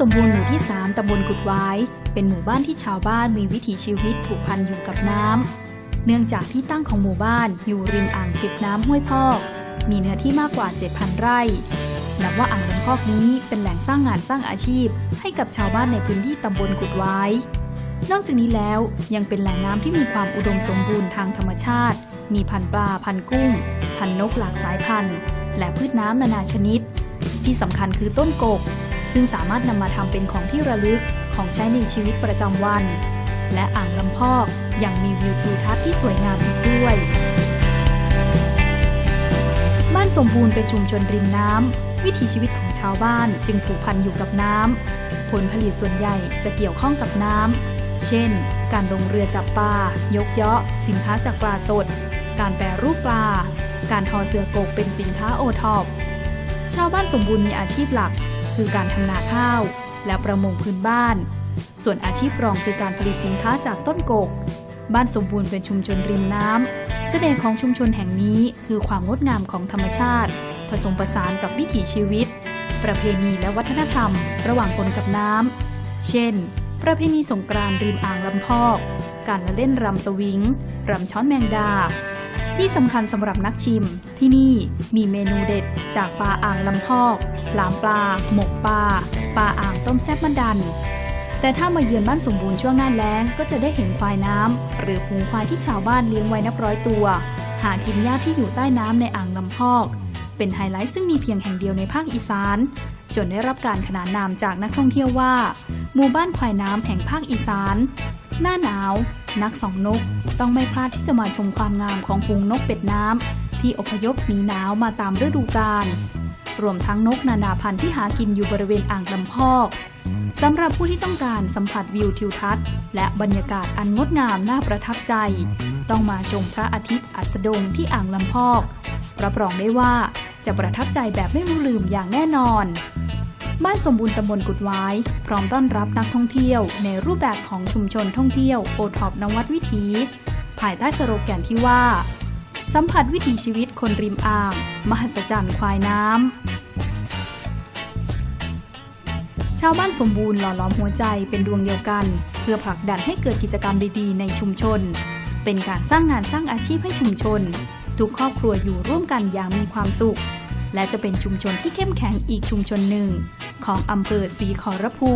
สมบูรณ์หมู่ที่ 3 ตำบลกุดไว้เป็นหมู่บ้านที่ชาวบ้านมีวิถีชีวิตผูกพันอยู่กับน้ำ เนื่องจากที่ตั้งของหมู่บ้านอยู่ริมอ่างเก็บน้ำห้วยพอก มีเนื้อที่มากกว่า 7,000 ไร่ นับว่าอ่างลำพอกนี้เป็นแหล่งสร้างงานสร้างอาชีพ ให้กับชาวบ้านในพื้นที่ตำบลกุดไว้นอกจากนี้แล้วยังเป็นแหล่งน้ำที่มีความอุดมสมบูรณ์ทางธรรมชาติ มีพันปลา พันกุ้ง พันนกหลากสายพันธุ์ และพืชน้ำนานาชนิด ที่สำคัญคือต้นกก ซึ่งสามารถนำมาทำเป็นของที่ระลึกของใช้ในชีวิตประจำวัน และอ่างลำพอกยังมีวิวทิวทัศน์ที่สวยงามอีกด้วย บ้านสมบูรณ์เป็นชุมชนริมน้ำ วิถีชีวิตของชาวบ้านจึงผูกพันอยู่กับน้ำ ผลผลิตส่วนใหญ่จะเกี่ยวข้องกับน้ำ เช่น การลงเรือจับปลา ยกเยาะ สินค้าจากปลาสด การแปรรูปปลา การทอเสือกกเป็นสินค้าโอทอปชาวบ้านสมบูรณ์มีอาชีพหลัก คือการทำนาข้าว และประมงพื้นบ้าน ส่วนอาชีพรองคือการผลิตสินค้าจากต้นกก บ้านสมบูรณ์เป็นชุมชนริมน้ำเสน่ห์ของชุมชนแห่งนี้คือความงดงามของธรรมชาติ ผสมผสานกับวิถีชีวิต ประเพณีและวัฒนธรรม ระหว่างคนกับน้ำเช่น ประเพณีสงกรานต์ริมอ่างลำพอก การละเล่นรำสวิงรำช้อนแมงดา ที่สำคัญสำหรับนักชิม ที่นี่มีเมนูเด็ดจากปลาอ่างลำพอกหลามปลา หมกปลา ปลาอ่างต้มแซ่บมันดัน แต่ถ้ามาเยือนบ้านสมบูรณ์ช่วงหน้าแล้ง ก็จะได้เห็นควายน้ำหรือฝูงควายที่ชาวบ้านเลี้ยงไว้นับร้อยตัว หากินหญ้าที่อยู่ใต้น้ำในอ่างลำพอก เป็นไฮไลท์ซึ่งมีเพียงแห่งเดียวในภาคอีสาน จนได้รับการขนานนามจากนักท่องเที่ยวว่า หมู่บ้านควายน้ำแห่งภาคอีสาน หน้าหนาว นักสองนก ต้องไม่พลาดที่จะมาชมความงามของฝูงนกเป็ดน้ำที่อพยพหนีหนาวมาตามฤดูกาลรวมทั้งนกนานาพันธุ์ที่หากินอยู่บริเวณอ่างลำพอกสำหรับผู้ที่ต้องการสัมผัสวิวทิวทัศน์ และบรรยากาศอันงดงามน่าประทับใจ ต้องมาชมพระอาทิตย์อัสดงที่อ่างลำพอก รับรองได้ว่าจะประทับใจแบบไม่รู้ลืมอย่างแน่นอน บ้านสมบูรณ์ตำบลกุดไว้พร้อมต้อนรับนักท่องเที่ยว ในรูปแบบของชุมชนท่องเที่ยวโอท็อปนวัดวิถี ภายใต้สโลแกนที่ว่า สัมผัสวิถีชีวิตคนริมอ่าง มหัศจรรย์ควายน้ำชาวบ้านสมบูรณ์หล่อหลอมหัวใจเป็นดวงเดียวกัน เพื่อผลักดันให้เกิดกิจกรรมดีๆ ในชุมชน เป็นการสร้างงานสร้างอาชีพให้ชุมชน ทุกครอบครัวอยู่ร่วมกันอย่างมีความสุขและจะเป็นชุมชนที่เข้มแข็งอีกชุมชนหนึ่ง ของอำเภอศรีขอรภู